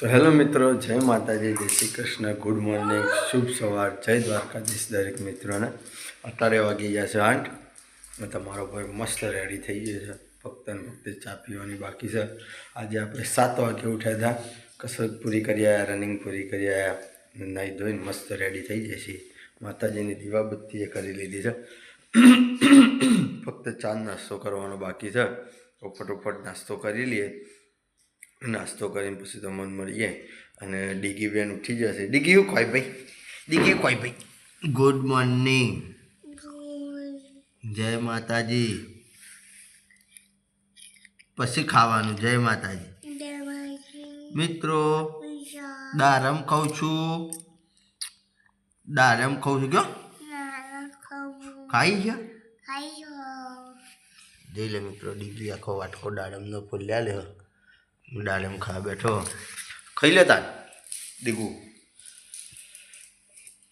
તો હેલો મિત્રો, જય માતાજી, જય શ્રી કૃષ્ણ, ગુડ મોર્નિંગ, શુભ સવાર, જય દ્વારકાધીશ દરેક મિત્રોને. અત્યારે વાગી ગયા છે આઠ તમારો ભાઈ મસ્ત રેડી થઈ ગયો છે. ફક્ત ને ફક્ત ચા પીવાની બાકી છે. આજે આપણે સાત વાગે ઉઠ્યા હતા, કસરત પૂરી કરી આવ્યા રનિંગ પૂરી કરી આવ્યા નાહી ધોઈને મસ્ત રેડી થઈ જાય છે માતાજીની દીવાબત્તી એ કરી લીધી છે. ફક્ત ચા નાસ્તો કરવાનો બાકી છે. તો ફટોફટ નાસ્તો કરી લઈએ. નાસ્તો કરીને પછી તમને મળીએ અને ડીગી બેન ઉઠી જશે. ડીગી હું કોઈ ભાઈ? ડીગી કોઈ ભાઈ? ગુડ મોર્નિંગ જય માતાજી. પછી ખાવાનું? જય માતાજી. મિત્રો દારમ ખાઉં છું. દારમ ખાઉં છું. કયો? ખાઈ છે? જઈ લે મિત્રો ડીગી આખો વાટકો દાડમનો ફૂલ્યા લે દાડમ ખા બેઠો. ખાઈ લેતા દીગું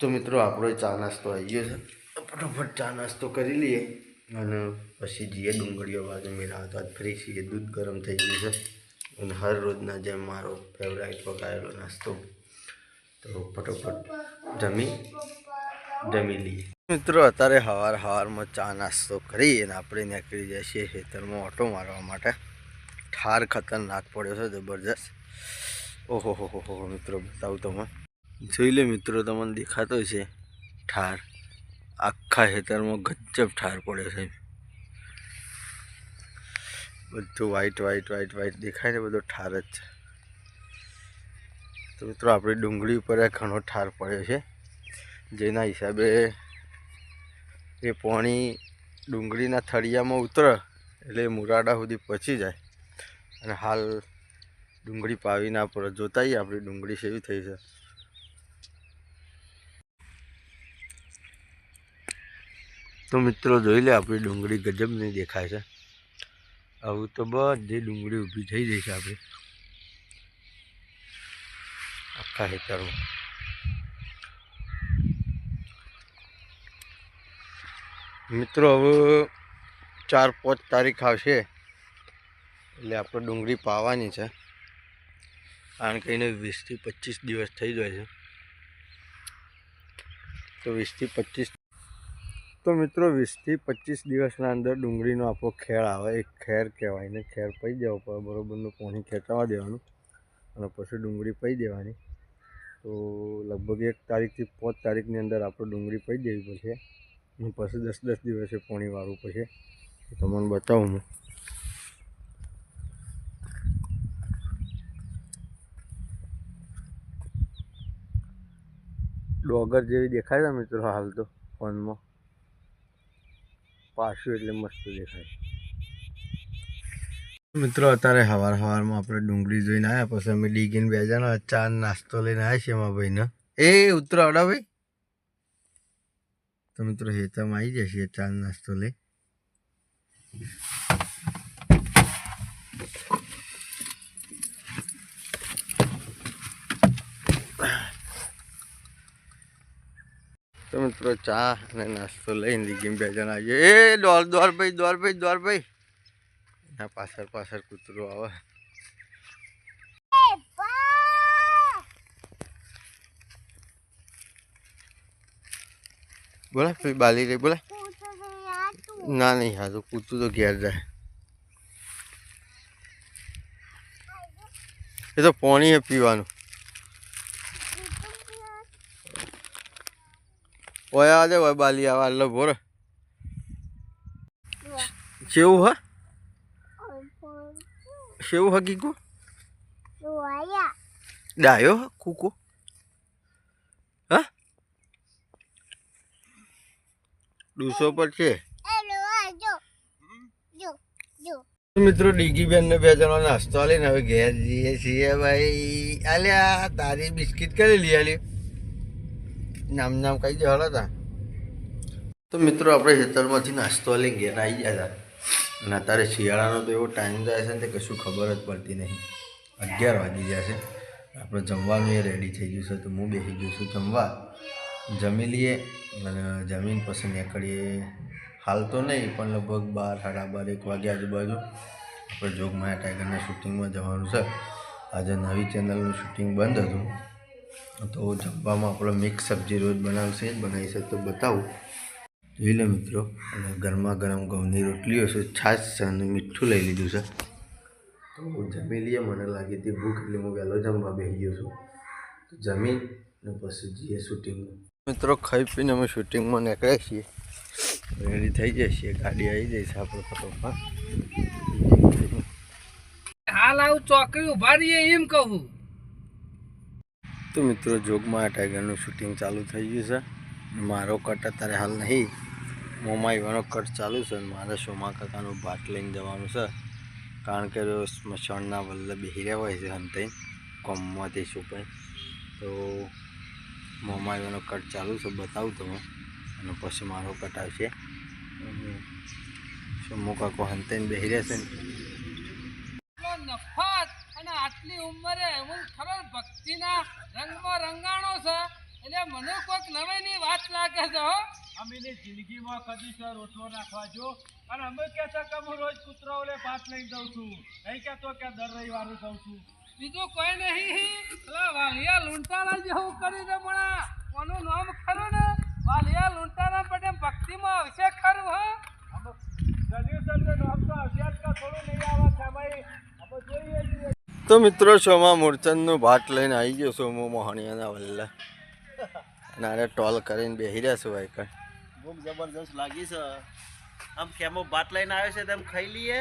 તો મિત્રો, આપણો ચા નાસ્તો આવી ગયો છે. ફટાફટ ચા નાસ્તો કરી લઈએ અને પછી જઈએ ડુંગળીઓ બાજુ. મેળા તો આજ ફ્રી છીએ, દૂધ ગરમ થઈ ગયું છે. અને હર રોજના જેમ મારો ફેવરાઇટ પકાયેલો નાસ્તો. તો ફટોફટ જમી જમી લઈએ. મિત્રો, અત્યારે સવાર સવારમાં ચા નાસ્તો કરી અને આપણે નીકળી જઈએ છીએ ખેતરમાં ઓટો મારવા માટે. ઠાર ખતરનાક પડ્યો છે જબરજસ્ત. ઓહો, હો હો હો મિત્રો, બતાવું તમે જોઈ લે મિત્રો, તમને દેખાતો છે ઠાર. આખા ખેતરમાં ગજબ ઠાર પડ્યો છે. બધું વ્હાઈટ વ્હાઈટ વ્હાઈટ વ્હાઈટ દેખાય ને બધો ઠાર જ છે. તો મિત્રો, આપણી ડુંગળી ઉપર ઘણો ઠાર પડ્યો છે. જેના હિસાબે એ પાણી ડુંગળીના થળિયામાં ઉતરે એટલે મુરાડા સુધી પહોંચી જાય. અને હાલ ડુંગળી પાવીને આપણે પડે જોતાઈએ, આપણી ડુંગળી સેવી થઈ છે. તો મિત્રો જોઈ લે, આપણી ડુંગળી ગજબની દેખાય છે. આવું તો બધી ડુંગળી ઊભી થઈ જઈ છે આપણી. આખા હેતરમાં મિત્રો, હવે ચાર પાંચ તારીખ આવશે. એટલે આપણે ડુંગળી પાવાની છે. કારણ કે એને વીસથી પચીસ દિવસ થઈ જાય છે. તો વીસથી પચીસ તો મિત્રો વીસથી પચીસ દિવસના અંદર ડુંગળીનો આપણો ખેર આવે. એક ખેર કહેવાય. ને ખેર પઈ જવો પડે. બરોબરનું પાણી ખેંચાવા દેવાનું અને પછી ડુંગળી પઈ દેવાની. તો લગભગ એક તારીખથી પાંચ તારીખની અંદર આપણે ડુંગળી પઈ દેવી પડશે. પછી દસ દસ દિવસે પાણી વાળવું પડશે. તમને બતાવું હું. ડોગર જેવી દેખાય છે મિત્રો હાલ તો ફોનમાં. પાછું એટલે મસ્ત દેખાય. મિત્રો અત્યારે સવાર સવારમાં આપણે ડુંગળી જોઈને આવ્યા, પછી અમે ડીગીને બે જણા ચા નાસ્તો લઈને આવ્યા છીએ એમાં ભાઈને. એ ઉતરો આવડા ભાઈ. તો મિત્રો હેતામાં આવી જશે ચા નાસ્તો લઈ તો મિત્રો ચા અને નાસ્તો લઈને દીગીને બે જણા આવીએ. એ, દોર દોર ભાઈ દોર ભાઈ દોર ભાઈ. ના પાછળ પાછળ કૂતરું આવે. બોલા ભાઈ બાલી રહી, બોલા. ના, નહીં, હા તો કૂતરું તો ઘેર જાય. એ તો પાણી પીવાનું. ઓય આ દે ઓય બાલી આવા એટલે ભોર કેવું હા કેવું હકીકું ડાયો હા કૂકો હા ડૂસો પર છે મિત્રો ડીગી બેન ને બે જણા નાસ્તો આલીને હવે ઘેર જઈએ છીએ ભાઈ આલ્યા તારી બિસ્કિટ કરી લઈ આલી નામ નામ કઈ જવા હતા. તો મિત્રો, આપણે ખેતરમાંથી નાસ્તો લઈને ઘેર આવી ગયા હતા. અને અત્યારે શિયાળાનો તો એવો ટાઈમ જાય છે ને તે કશું ખબર જ પડતી નહીં. અગિયાર વાગી ગયા છે. આપણે જમવાનું એ રેડી થઈ ગયું છે, તો હું બેસી ગયું છું જમવા. જમી લઈએ અને જમીન પછી નીકળીએ. હાલ તો નહીં, પણ લગભગ બાર, સાડા બાર, એક વાગ્યા આજુબાજુ આપણે જોગમાયા ટાઈગરના શૂટિંગમાં જવાનું છે. આજે નવી ચેનલનું શૂટિંગ બંધ હતું. તો જમવામાં આપણે મિક્સ સબ્જી રોજ બનાવશે જ બનાવીશે તો બતાવું. જોઈ લે મિત્રો, અને ગરમા ગરમ ઘઉંની રોટલીઓ છે, છાશ છે અને મીઠું લઈ લીધું છે. તો જમી લઈએ, મને લાગી હતી ભૂખ એટલે હું વહેલો જમવા બેસી ગયો છું. તો જમી ને પછી જઈએ શૂટિંગમાં મિત્રો, ખાઈ પીને અમે શૂટિંગમાં નીકળ્યા છીએ. રેડી થઈ જાય છીએ, ગાડી આવી જાય છે આપણે ફટોફટ. હાલ આવું ચોકડી ઊભા રહીએ એમ કહું. તો મિત્રો, જોગમાં ટાઈગરનું શૂટિંગ ચાલુ થઈ ગયું છે. મારો કટ અત્યારે હાલ નહીં. મોમાં એવાનો કટ ચાલુ છે અને મારે સોમા કાકાનું ભાત લઈને જવાનું છે. કારણ કે સ્મશાનના વલ્લભ બેહી હોય છે હંતાઈ કોમમાંથી પણ તો મોમાં એવાનો કટ ચાલુ છે, બતાવું તમે અને પછી મારો કટ આવશે. સોમો કાકો હંતાઈને બેહી છે ને આટલી ઉંમરે? હું ખબર ભક્તિના રંગમાં રંગાણો છે એટલે મને કોઈક નવીની વાત લાગે છે હો. અમીની જિંદગીમાં કદી સર રોટલો નાખવા જો. અને અમે કે છે કે હું રોજ કૂતરાઓને ભાત લઈ જાઉં છું. નહીં કહેતો કે દર રવિવારે દઉં છું. બીજું કોઈ નહીં એટલે વાલિયા લૂંટારા જેવું કરીને પણ કોનું નામ ખરું ને? વાલિયા લૂંટારા પટે ભક્તિમાં આવશે ખરું હો. અમે ગણ્યું સર તો નામ તો હશે જ થોડું નહીં આવે છે ભાઈ. અમે જોઈએ છીએ. તો મિત્રો શોમાં મૂળચંદનું ભાત લઈને આવી ગયો સોમો મોહણિયાના વલ્લા. અને આને ટોલ કરીને બેસી રહ્યા છું ભાઈ કણ. બહુ જબરજસ્ત લાગી છે. આમ કેમો ભાત લઈને આવ્યો છે તેમ ખાઈ લઈએ?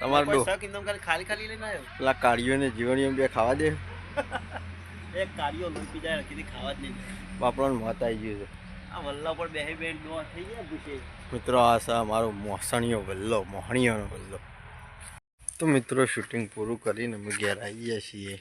તમારે ખાલી ખાલી ખાલી લઈને આવ્યો? પેલા કાળીઓને જીવણીઓ બે ખાવા દે. એક કાળીઓ લોહી પી જાય કીધી ખાવા જ નહીં. બાપડાનું મોત આવી ગયું છે. આ વલ્લા પર બેહી બેન ડો થઈ ગયા મિત્રો આ છે અમારો મોસણીયો વલ્લો મોહણીયાનો વલ્લો. તો મિત્રો શૂટિંગ પૂરું કરીને અમે ઘેર આવી ગયા છીએ.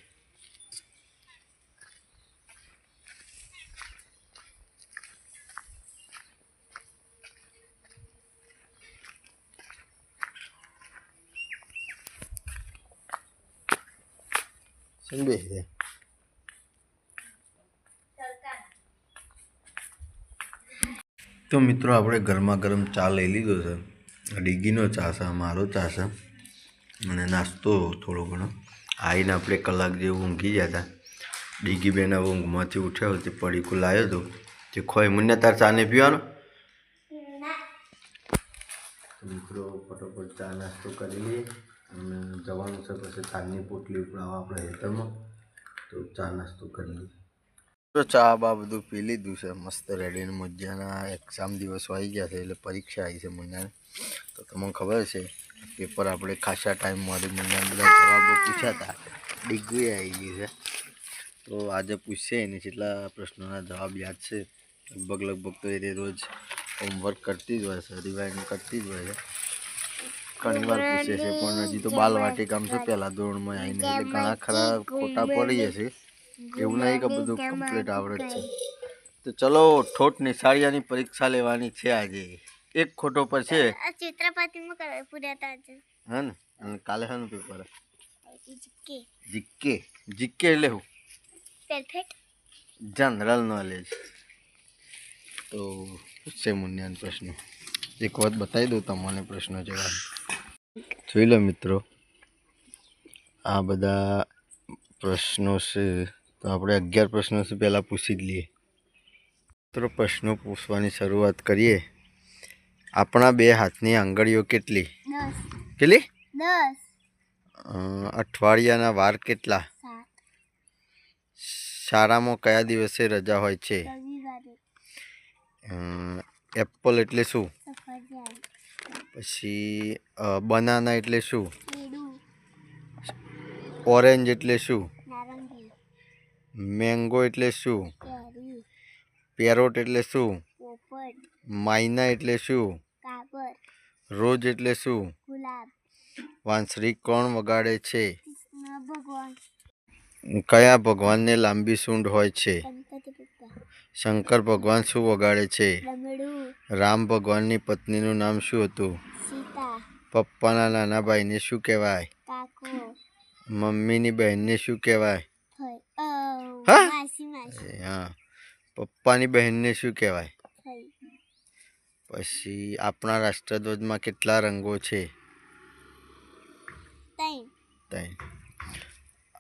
શું બેસી તો મિત્રો, આપણે ગરમા ગરમ ચા લઈ લીધો છે. ડીગીનો ચા છે મારો ચા છે. અને નાસ્તો થોડો ઘણો. આવીને આપણે કલાક જેવું ઊંઘી ગયા હતા. ડીગી બેન ઊંઘમાંથી ઉઠ્યો તે પડીકું લાવ્યો હતો તે ખોઈ મને તાર ચાને પીવાનો? દીકરો ફટોફટ ચા નાસ્તો કરી લઈએ. અને જવાનું છે પછી ચાની પોટલી ઉપડાવવા આપણે હેતરમાં તો ચા નાસ્તો કરી લઈએ. તો ચા બા બધું પી લીધું છે. મસ્ત રેડીને મજાના એક્ઝામ દિવસો આવી ગયા છે એટલે પરીક્ષા આવી છે મહિનાને. તો તમને ખબર છે પેપર આપણે ખાસા ટાઈમમાંથી મને બધા જવાબો પૂછ્યા હતા ડિગ્રી આવી ગઈ છે. તો આજે પૂછશે એને જેટલા પ્રશ્નોના જવાબ યાદ છે. લગભગ લગભગ તો એ રોજ હોમવર્ક કરતી જ હોય છે રિવાઇન્ડ કરતી જ હોય છે. ઘણી વાર પૂછે છે, પણ હજી તો બાલવાટિકામ છે. પહેલાં ધોરણમાં આવીને એટલે ઘણા ખરા ખોટા પડી જશે. એવું નહીં કે બધું કમ્પ્લીટ આવડત છે. તો ચલો ઠોઠ નિશાળિયાની પરીક્ષા લેવાની છે આજે. એક ખોટો પર છે. ચિત્રપતિમાં કરે? પૂરા તાજ હે ને? અને કાલે શાનું પેપર જીકે. જીકે. જીકે એટલે હું? પરફેક્ટ જનરલ નોલેજ તો પૂછશે મુન્યાન પ્રશ્નો. એક વાત બતાવી દઉં તમને પ્રશ્નો જવાબ. જોઈ લો મિત્રો આ બધા પ્રશ્નો છે તો આપણે અગિયાર પ્રશ્નો છે પહેલાં પૂછી જ લઈએ. મિત્રો પ્રશ્નો પૂછવાની શરૂઆત કરીએ. આપણા બે હાથની આંગળીઓ કેટલી? કેટલી? અઠવાડિયાના વાર કેટલા? શાળામાં કયા દિવસે રજા હોય છે? એપલ એટલે શું? પછી બનાના એટલે શું? ઓરેન્જ એટલે શું? મેંગો એટલે શું? પેરોટ એટલે શું? માઇના એટલે શું? રોજ એટલે શું? વાંસરી કોણ વગાડે છે? કયા ભગવાનને લાંબી સૂંઢ હોય છે? શંકર ભગવાન શું વગાડે છે? રામ ભગવાનની પત્નીનું નામ શું હતું? પપ્પાના નાના ભાઈને શું કહેવાય? મમ્મીની બહેનને શું કહેવાય? હા? પપ્પાની બહેનને શું કહેવાય? પછી આપણા રાષ્ટ્રધ્વજમાં કેટલા રંગો છે? ત્રણ.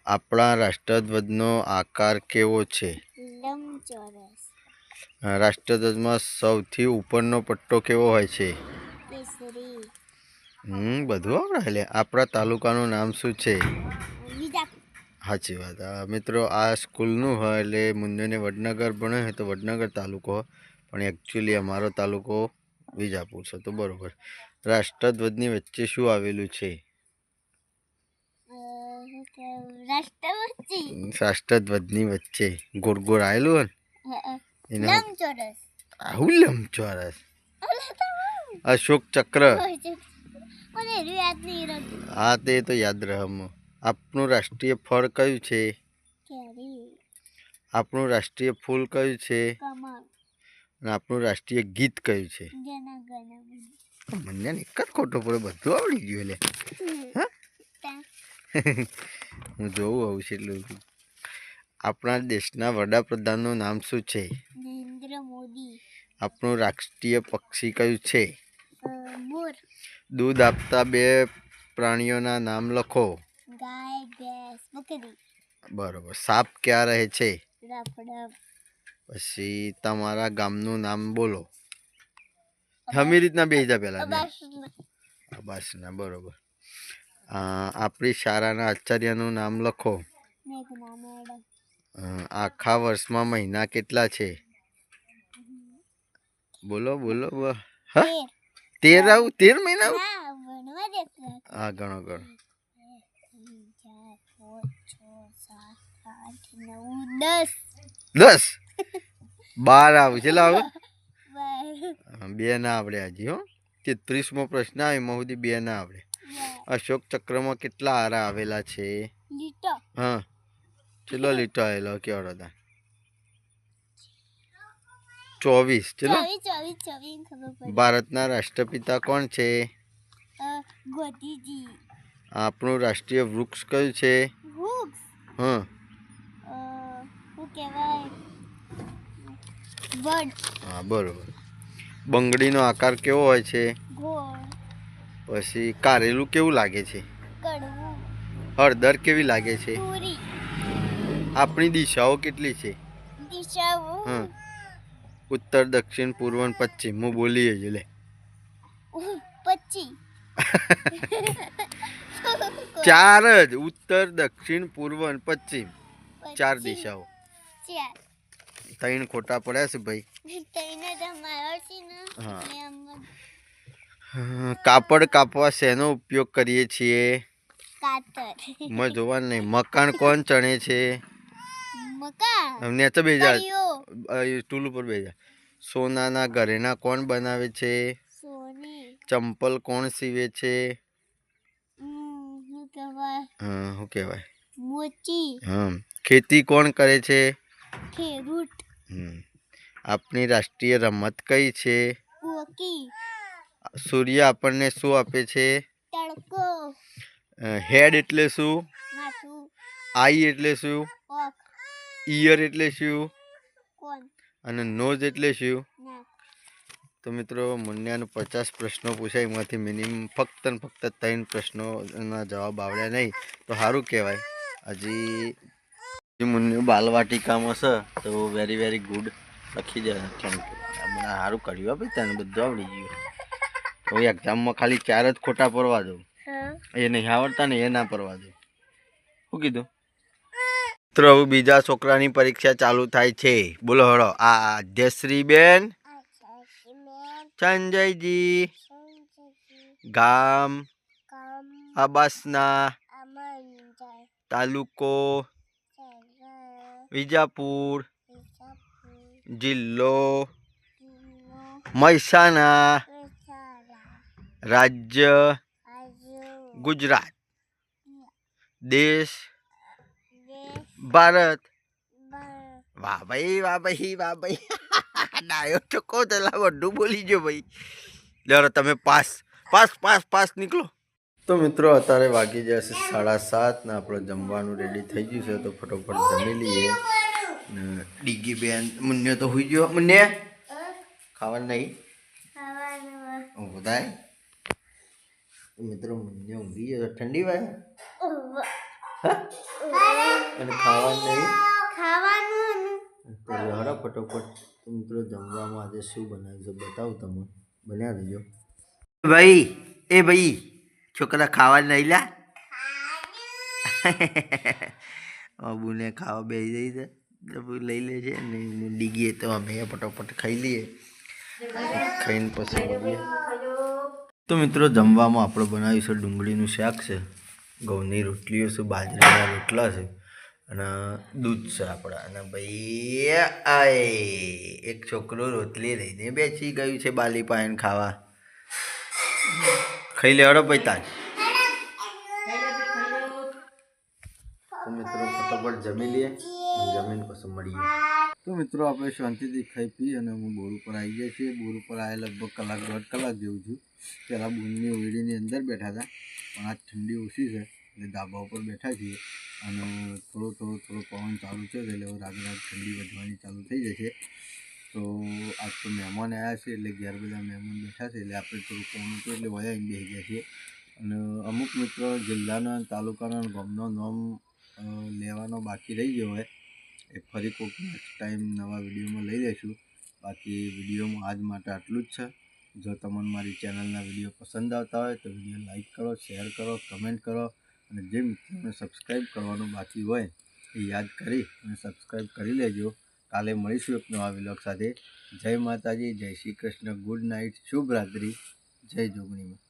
આપણા રાષ્ટ્રધ્વજનો આકાર કેવો છે? રાષ્ટ્રધ્વજમાં સૌથી ઉપરનો પટ્ટો કેવો હોય છે? હમ બધું આવડે આપણા તાલુકાનું નામ શું છે? સાચી વાત. મિત્રો આ સ્કૂલનું હોય એટલે મુંજોને વડનગર ભણે તો વડનગર તાલુકો. પણ એકચ્યુઅલી અમારો તાલુકો વિજાપુર છે તો બરોબર. રાષ્ટ્રધ્વજની વચ્ચે શું આવેલું છે? રાષ્ટ્રધ્વજની વચ્ચે ગોળ ગોળ આવેલું હોય ને? આવું લંબચોરસ? અશોક ચક્ર. આ તે તો યાદ રહમ. આપણું રાષ્ટ્રીય ફળ કયું છે? આપણું રાષ્ટ્રીય ફૂલ કયું છે? કમળ. આપણું રાષ્ટ્રીય ગીત કયું છે? મને એક જ ખોટો પડે બધું આવડી ગયું એટલે. હું? જોઉં આવું છે એટલું. આપણા દેશના વડાપ્રધાનનું નામ શું છે? નરેન્દ્ર મોદી. આપણું રાષ્ટ્રીય પક્ષી કયું છે? મોર દૂધ આપતા બે પ્રાણીઓના નામ લખો. ગાય ભેંસ બકરી. બરોબર. સાપ ક્યાં રહે છે? પછી તમારા ગામનું નામ બોલો. હમી રીતના બે જા પહેલા અબાસના. બરોબર. આપણી શાળાના આચાર્યનું નામ લખો. આખા વર્ષમાં મહિના કેટલા છે? બોલો બોલો હા? તેર. આવું? તેર મહિના હા ગણો ગણો. દસ? બાર આવું છે લાવ. બે ના આવડે હજી હો. તેત્રીસમો પ્રશ્ન આવે એમાં સુધી બે ના આવડે. અશોક ચક્રમાં કેટલા આરા આવેલા છે? હા. ચલો લીટો આવેલો કેવડો તા? ચોવીસ ચલો. ભારતના રાષ્ટ્રપિતા કોણ છે? આપણું રાષ્ટ્રીય વૃક્ષ કયું છે? હા. શું કહેવાય? હા બરોબર. બંગડીનો આકાર કેવો હોય છે? પછી કારેલું કેવું લાગે છે? હળદર કેવી લાગે છે? આપણી દિશાઓ કેટલી છે? દિશાઓ? હા. ઉત્તર દક્ષિણ પૂર્વ અને પશ્ચિમ. હું બોલીએ જ લે. પશ્ચિમ ચાર જ. ઉત્તર દક્ષિણ પૂર્વ અને પશ્ચિમ. ચાર દિશાઓ. ચાર. ત્રણ ખોટા પડ્યા છે ભાઈ. કાપડ કાપવા શેનો ઉપયોગ કરીએ છીએ? મેં જોવાનું નહીં મકાન કોણ ચણે છે? અમને તો બેજા સ્ટૂલ ઉપર બેજા સોનાના ઘરેણા કોણ બનાવે છે? ચંપલ કોણ સીવે છે? હા શું કહેવાય? મોચી. હા ખેતી કોણ કરે છે? ખેરૂટ હમ. આપણી રાષ્ટ્રીય રમત કઈ છે? સૂર્ય આપણને શું આપે છે? હેડ એટલે શું? આઈ એટલે શું? ઈયર એટલે શું? અને નોઝ એટલે શું? તો મિત્રો મુન્યાનું પચાસ પ્રશ્નો પૂછાય એમાંથી મિનિમમ ફક્ત ને ફક્ત ત્રણ પ્રશ્નોના જવાબ આવડ્યા નહીં. તો સારું કહેવાય. હજી હજી મુન્યો બાલવાટિકામાં છે તો વેરી વેરી ગુડ લખી દે થેન્ક યુ મને સારું કર્યું ભાઈ તને બધું આવડી ગયું. તો એક્ઝામમાં ખાલી ચાર જ ખોટા પડવા દઉં. એ નહીં આવડતા ને એ ના પડવા દઉં. શું કીધું? મિત્રો હવે બીજા છોકરાની પરીક્ષા ચાલુ થાય છે. બોલો હળો આ આદ્યશ્રી બેન સંજયજી ગામ આબાસના તાલુકો વિજાપુર જિલ્લો મહેસાણા રાજ્ય ગુજરાત દેશ ભારત. વાહ ભાઈ વાહ ભાઈ વાહ ભાઈ. ડાયો તો કહો તો બધું બોલી જો ભાઈ. દર તમે પાસ પાસ પાસ પાસ નીકળો. તો મિત્રો અત્યારે વાગી જશે સાડા સાત ને આપણે જમવાનું રેડી થઈ ગયું છે તો ફટોફટ જમી લઈએ. ને ડીગી બેન મુન્યો તો હોઈ ગયો. મુન્ને ખાવાનું નહીં? બધાય મિત્રો મુન્ને ઊંઘી ગયો ઠંડી વાય. અને ખાવાનું નહીં? ખાવાનું. તો ફટોફટ. મિત્રો જમવામાં આજે શું બનાવ્યું છે બતાવું તમને. બન્યા રહેજો. ભાઈ એ ભાઈ. છોકરા ખાવા નહીં લા અબુને ખાવા બેસી જઈ છે. અબુ લઈ લે છે ને ડીગીએ તો અમે ફટોફટ ખાઈ લઈએ. ખાઈને પછી મળીએ તો મિત્રો જમવામાં આપણે બનાવ્યું છે ડુંગળીનું શાક છે. ઘઉંની રોટલીઓ છે બાજરાના રોટલા છે અને દૂધ છે આપણા. અને ભાઈ આય એક છોકરો રોટલી લઈને બેસી ગયું છે બાલી પાયન ખાવા. ખાઈ લે ભાઈ પૈતા તો મિત્રો ફટાફટ જમી લઈએ જમીન પછી મળીએ. તો મિત્રો આપણે શાંતિથી ખાઈ પી અને હું બોર ઉપર આવી ગયા છીએ બોર ઉપર આવ્યા લગભગ કલાક દોઢ કલાક જેવું છું પહેલાં બોરની ઓયડીની અંદર બેઠા હતા. પણ આજ ઠંડી ઓછી છે એટલે ધાબા ઉપર બેઠા છીએ. અને થોડો થોડો થોડો પવન ચાલુ છે એટલે રાત રાત ઠંડી વધવાની ચાલુ થઈ જશે. તો આજ તો મહેમાન આવ્યા છે એટલે ઘેર બધા મહેમાન બેઠા છે એટલે આપણે થોડું કામ હતું એટલે વયા આવીને બેસી ગયા છીએ. અને અમુક મિત્રો જિલ્લાના તાલુકાના ગામનો નામ લેવાનો બાકી રહી ગયો હોય. એ ફરી કોઈક નેક્સ્ટ ટાઈમ નવા વિડીયોમાં લઈ લઈશું. બાકી વિડીયોમાં આજ માટે આટલું જ છે. જો તમને મારી ચેનલના વીડિયો પસંદ આવતા હોય તો વીડિયો લાઈક કરો, શેર કરો, કમેન્ટ કરો. અને જે મિત્રોને સબસ્ક્રાઈબ કરવાનું બાકી હોય એ યાદ કરી અને સબસ્ક્રાઈબ કરી લેજો. કાલે મળીશું એક નવા વિલોક સાથે. જય માતાજી, જય શ્રી કૃષ્ણ, ગુડ નાઇટ, શુભ રાત્રિ, જય જોગણીમાં.